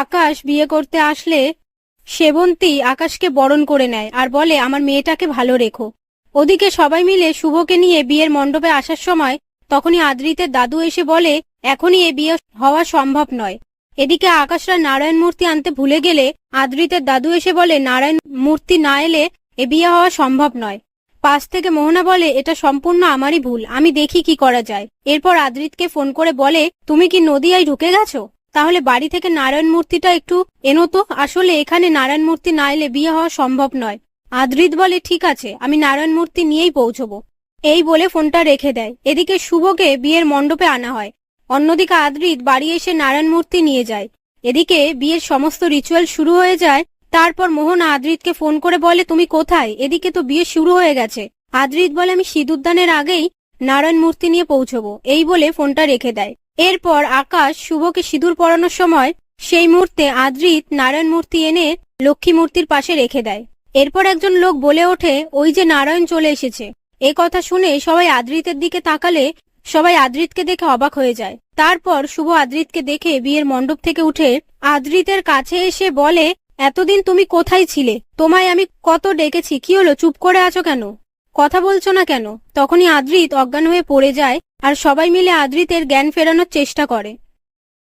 আকাশ বিয়ে করতে আসলে সেবন্তী আকাশকে বরণ করে নেয় আর বলে, আমার মেয়েটাকে ভালো রেখো। ওদিকে সবাই মিলে শুভকে নিয়ে বিয়ের মণ্ডপে আসার সময় তখনই আদ্রিতের দাদু এসে বলে, এখনই এ বিয়ে হওয়া সম্ভব নয়। এদিকে আকাশরা নারায়ণ মূর্তি আনতে ভুলে গেলে আদ্রিতের দাদু এসে বলে, নারায়ণ মূর্তি না এলে এ বিয়ে হওয়া সম্ভব নয়। পাশ থেকে মোহনা বলে, এটা সম্পূর্ণ আমারই ভুল, আমি দেখি কি করা যায়। এরপর আদ্রিতকে ফোন করে বলে, তুমি কি নদিয়ায় ঢুকে গেছো? তাহলে বাড়ি থেকে নারায়ণ মূর্তিটা একটু এনো তো। আসলে এখানে নারায়ণ মূর্তি না এলে বিয়ে হওয়া সম্ভব নয়। আদ্রিত বলে, ঠিক আছে, আমি নারায়ণ মূর্তি নিয়েই পৌঁছবো। এই বলে ফোনটা রেখে দেয়। এদিকে শুভকে বিয়ের মণ্ডপে আনা হয়। অন্যদিকে আদ্রিত বাড়ি এসে নারায়ণ মূর্তি নিয়ে যায়। এদিকে বিয়ের সমস্ত রিচুয়াল শুরু হয়ে যায়। তারপর মোহন আদ্রিতকে ফোন করে বলে, তুমি কোথায়? এদিকে তো বিয়ে শুরু হয়ে গেছে। আদ্রিত বলে, আমি সিঁদুরদানের আগেই নারায়ণ মূর্তি নিয়ে পৌঁছবো। এই বলে ফোনটা রেখে দেয়। এরপর আকাশ শুভকে সিঁদুর পরানোর সময় সেই মুহূর্তে আদ্রিত নারায়ণ মূর্তি এনে লক্ষ্মী মূর্তির পাশে রেখে দেয়। এরপর একজন লোক বলে ওঠে, ওই যে নারায়ণ চলে এসেছে। এ কথা শুনে সবাই আদ্রিতের দিকে তাকালে সবাই আদ্রিতকে দেখে অবাক হয়ে যায়। তারপর শুভ আদ্রিতকে দেখে বিয়ের মণ্ডপ থেকে উঠে আদ্রিতের কাছে এসে বলে, এতদিন তুমি কোথায় ছিলে? তোমায় আমি কত ডেকেছি, কি হলো, চুপ করে আছো কেন? কথা বলছো না কেন? তখনই আদ্রিত অজ্ঞান হয়ে পড়ে যায় আর সবাই মিলে আদ্রিতের জ্ঞান ফেরানোর চেষ্টা করে।